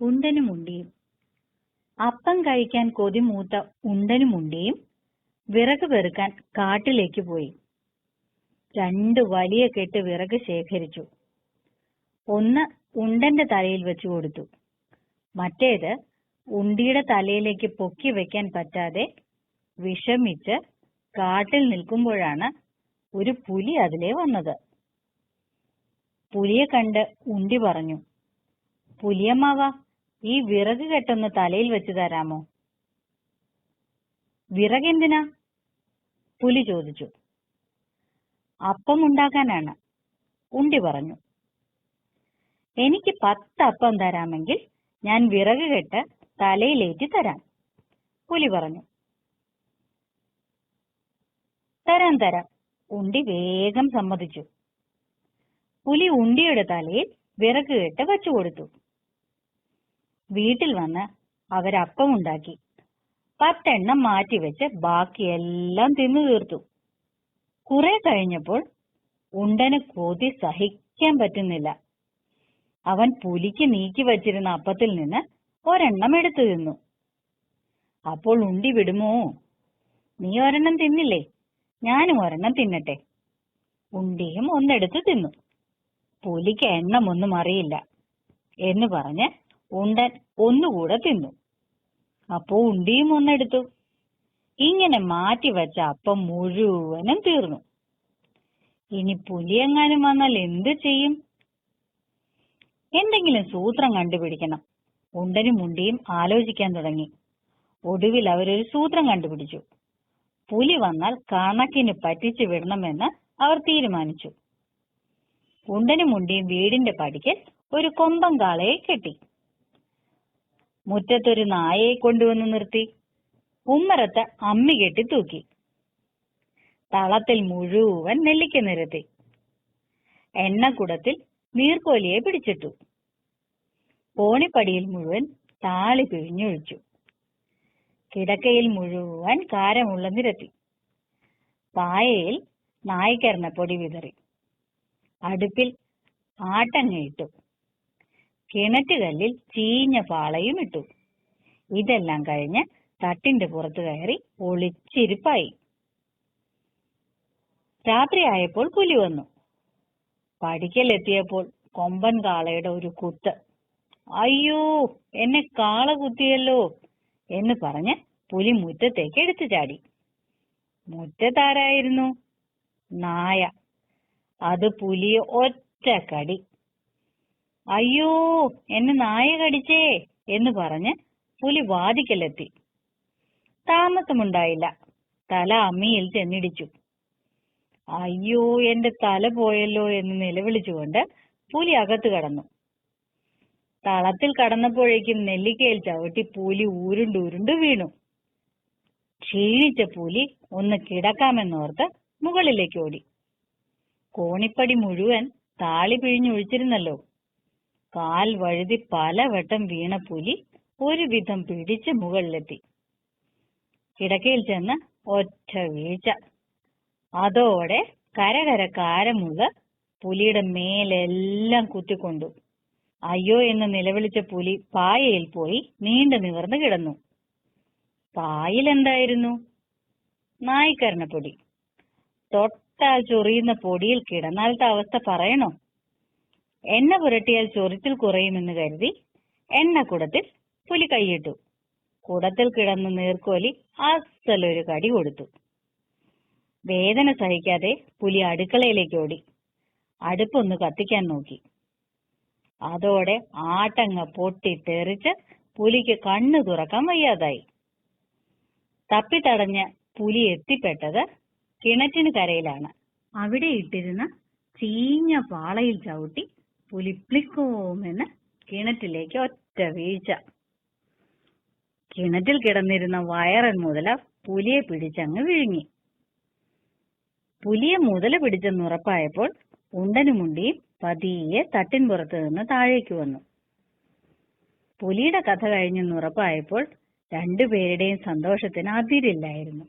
ഉണ്ടനും ഉണ്ടിയും അപ്പം കഴിക്കാൻ കൊതിമൂത്ത ഉണ്ടനും ഉണ്ടിയും വിറക് പെറുക്കാൻ കാട്ടിലേക്ക് പോയി. രണ്ട് വലിയ കെട്ട് വിറക് ശേഖരിച്ചു. ഒന്ന് ഉണ്ടന്റെ തലയിൽ വെച്ചു കൊടുത്തു. മറ്റേത് ഉണ്ടിയുടെ തലയിലേക്ക് പൊക്കി വെക്കാൻ പറ്റാതെ വിഷമിച്ച് കാട്ടിൽ നിൽക്കുമ്പോഴാണ് ഒരു പുലി അതിലേ വന്നത്. പുലിയെ കണ്ട് ഉണ്ടി പറഞ്ഞു പുലിയമ്മാവ ഈ വിറക് കെട്ടൊന്ന് തലയിൽ വെച്ച് തരാമോ? വിറകെന്തിനാ? പുലി ചോദിച്ചു. അപ്പം ഉണ്ടാക്കാനാണ്. ഉണ്ടി പറഞ്ഞു. എനിക്ക് പത്ത് അപ്പം തരാമെങ്കിൽ ഞാൻ വിറക് കെട്ട് തലയിലേറ്റി തരാം. പുലി പറഞ്ഞു. തരാം തരാം. ഉണ്ടി വേഗം സമ്മതിച്ചു. പുലി ഉണ്ടിയുടെ തലയിൽ വിറക് കെട്ട് വെച്ചു കൊടുത്തു. വീട്ടിൽ വന്ന് അവരപ്പം ഉണ്ടാക്കി. പത്തെണ്ണം മാറ്റിവെച്ച് ബാക്കിയെല്ലാം തിന്നു തീർത്തു. കുറെ കഴിഞ്ഞപ്പോൾ ഉണ്ടന് കൊതി സഹിക്കാൻ പറ്റുന്നില്ല. അവൻ പുലിക്ക് നീക്കി വച്ചിരുന്ന അപ്പത്തിൽ നിന്ന് ഒരെണ്ണം എടുത്തു തിന്നു. അപ്പോൾ ഉണ്ടി വിടുമോ? നീ ഒരെണ്ണം തിന്നില്ലേ? ഞാനും ഒരെണ്ണം തിന്നട്ടെ. ഉണ്ടിയും ഒന്നെടുത്ത് തിന്നു. പുലിക്ക് എണ്ണമൊന്നും അറിയില്ല എന്ന് പറഞ്ഞ് ഉണ്ടൻ ഒന്നുകൂടെ തിന്നു. അപ്പോ ഉണ്ടിയും ഒന്നെടുത്തു. ഇങ്ങനെ മാറ്റി വെച്ച അപ്പം മുഴുവനും തീർന്നു. ഇനി പുലിയെങ്ങാനും വന്നാൽ എന്ത് ചെയ്യും? എന്തെങ്കിലും സൂത്രം കണ്ടുപിടിക്കണം. ഉണ്ടനും മുണ്ടിയും ആലോചിക്കാൻ തുടങ്ങി. ഒടുവിൽ അവരൊരു സൂത്രം കണ്ടുപിടിച്ചു. പുലി വന്നാൽ കണക്കിന് പറ്റിച്ചു വിടണമെന്ന് അവർ തീരുമാനിച്ചു. ഉണ്ടനും മുണ്ടിയും വീടിന്റെ പടിക്കൽ ഒരു കൊമ്പൻ കാളയെ കെട്ടി. മുറ്റത്തൊരു നായയെ കൊണ്ടുവന്ന് നിർത്തി. ഉമ്മറത്ത് അമ്മി കെട്ടി തൂക്കി. തളത്തിൽ മുഴുവൻ നെല്ലിക്ക നിരത്തി. എണ്ണക്കുടത്തിൽ നീർക്കോലിയെ പിടിച്ചിട്ടു. പോണിപ്പടിയിൽ മുഴുവൻ താളി പിഴിഞ്ഞൊഴിച്ചു. കിടക്കയിൽ മുഴുവൻ കാരമുള്ള നിരത്തി. പായയിൽ നായ്ക്കരണ പൊടി വിതറി. അടുപ്പിൽ ആട്ടങ്ങ ഇട്ടു കിണറ്റുകല്ലിൽ ചീഞ്ഞ പാളയും ഇട്ടു. ഇതെല്ലാം കഴിഞ്ഞ് തട്ടിന്റെ പുറത്ത് കയറി ഒളിച്ചിരിപ്പായി. രാത്രിയായപ്പോൾ പുലി വന്നു. പടിക്കലെത്തിയപ്പോൾ കൊമ്പൻ കാളയുടെ ഒരു കുത്ത്. അയ്യോ എന്നെ കാള കുത്തിയല്ലോ എന്ന് പറഞ്ഞ് പുലി മുറ്റത്തേക്ക് എടുത്തു ചാടി. മുറ്റത്താരായിരുന്നു? നായ. അത് പുലിയെ ഒറ്റ കടി അയ്യോ എന്നെ നായ കടിച്ചേ എന്ന് പറഞ്ഞ് പുലി വാതിക്കലെത്തി. താമസമുണ്ടായില്ല. തല അമ്മിയിൽ ചെന്നിടിച്ചു. അയ്യോ എന്റെ തല പോയല്ലോ എന്ന് നിലവിളിച്ചുകൊണ്ട് പുലി അകത്ത് കടന്നു. തളത്തിൽ കടന്നപ്പോഴേക്കും നെല്ലിക്കയിൽ ചവിട്ടി പുലി ഉരുണ്ട് ഉരുണ്ട് വീണു. ക്ഷീണിച്ച പുലി ഒന്ന് കിടക്കാമെന്നോർത്ത് മുകളിലേക്ക് ഓടി. കോണിപ്പടി മുഴുവൻ താളി പിഴിഞ്ഞൊഴിച്ചിരുന്നല്ലോ. കാൽ വഴുതി പലവട്ടം വീണ പുലി ഒരുവിധം പിടിച്ച് മുകളിലെത്തി. കിടക്കയിൽ ചെന്ന് ഒറ്റ വീഴ്ച. അതോടെ കരകരക്കാരമുള്ള പുലിയുടെ മേലെല്ലാം കുത്തിക്കൊണ്ടു. അയ്യോ എന്ന് നിലവിളിച്ച പുലി പായയിൽ പോയി നീണ്ടു നിവർന്നു കിടന്നു. പായിൽ എന്തായിരുന്നു നായ്ക്കരണപ്പൊടി തൊട്ടാൽ ചൊറിയുന്ന പൊടിയിൽ കിടന്നാലത്തെ അവസ്ഥ പറയണോ? എണ്ണ പുരട്ടിയാൽ ചൊറിച്ചിൽ കുറയുമെന്ന് കരുതി എണ്ണ കുടത്തിൽ പുലി കൈയിട്ടു. കുടത്തിൽ കിടന്ന നീർക്കോലി അസലൊരു കടി കൊടുത്തു. വേദന സഹിക്കാതെ പുലി അടുക്കളയിലേക്ക് ഓടി. അടുപ്പൊന്ന് കത്തിക്കാൻ നോക്കി. അതോടെ ആട്ടങ്ങ പൊട്ടി തെറിച്ച് പുലിക്ക് കണ്ണു തുറക്കാൻ വയ്യാതായി. തപ്പിത്തടഞ്ഞ് പുലി എത്തിപ്പെട്ടത് കിണറ്റിന് കരയിലാണ്. അവിടെ ഇട്ടിരുന്ന ചീഞ്ഞ പാളയിൽ ചവിട്ടി പുലി പ്ലിക്കോമെന്ന് കിണറ്റിലേക്ക് ഒറ്റ വീഴ്ച. കിണറ്റിൽ കിടന്നിരുന്ന വയറൻ മുതല പുലിയെ പിടിച്ചങ്ങ് വിഴുങ്ങി. പുലിയെ മുതല പിടിച്ചെന്ന് ഉറപ്പായപ്പോൾ ഉണ്ടനുമുണ്ടിയും പതിയെ തട്ടിൻ പുറത്ത് നിന്ന് താഴേക്ക് വന്നു. പുലിയുടെ കഥ കഴിഞ്ഞെന്ന് ഉറപ്പായപ്പോൾ രണ്ടുപേരുടെയും സന്തോഷത്തിന് അതിരില്ലായിരുന്നു.